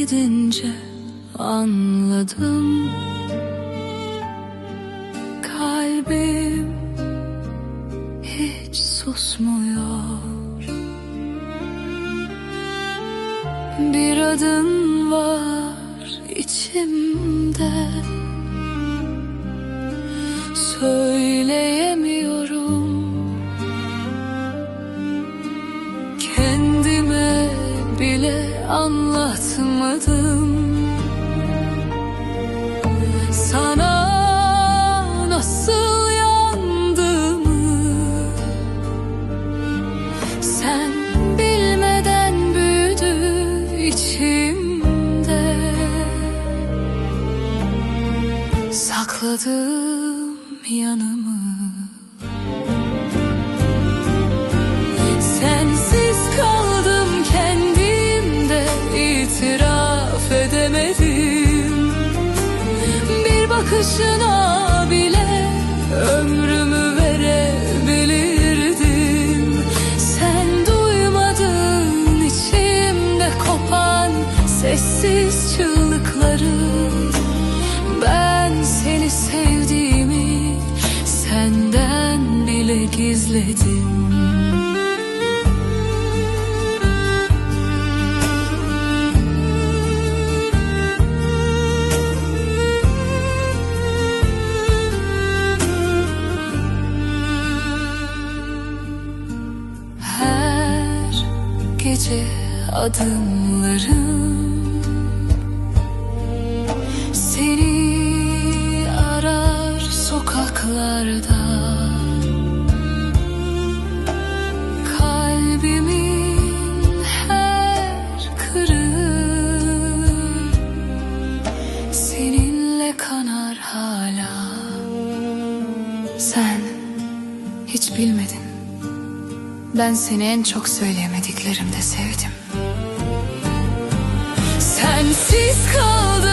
Gidince anladım. Kalbim hiç susmuyor. Bir adım var içimde. Söyleyemiyorum bile anlatmadım. Sana nasıl yandığımı Sen bilmeden büyüdü içimde. Sakladım yanımı bakışına bile ömrümü verebilirdim. Sen duymadın içimde kopan sessiz çığlıkları. Ben seni sevdiğimi senden bile gizledim gece adımlarım Seni arar sokaklarda. Kalbimin her kırığı Seninle kanar hala. Sen hiç bilmedin ben seni en çok söyleyemediklerimde sevdim. Sensiz kaldım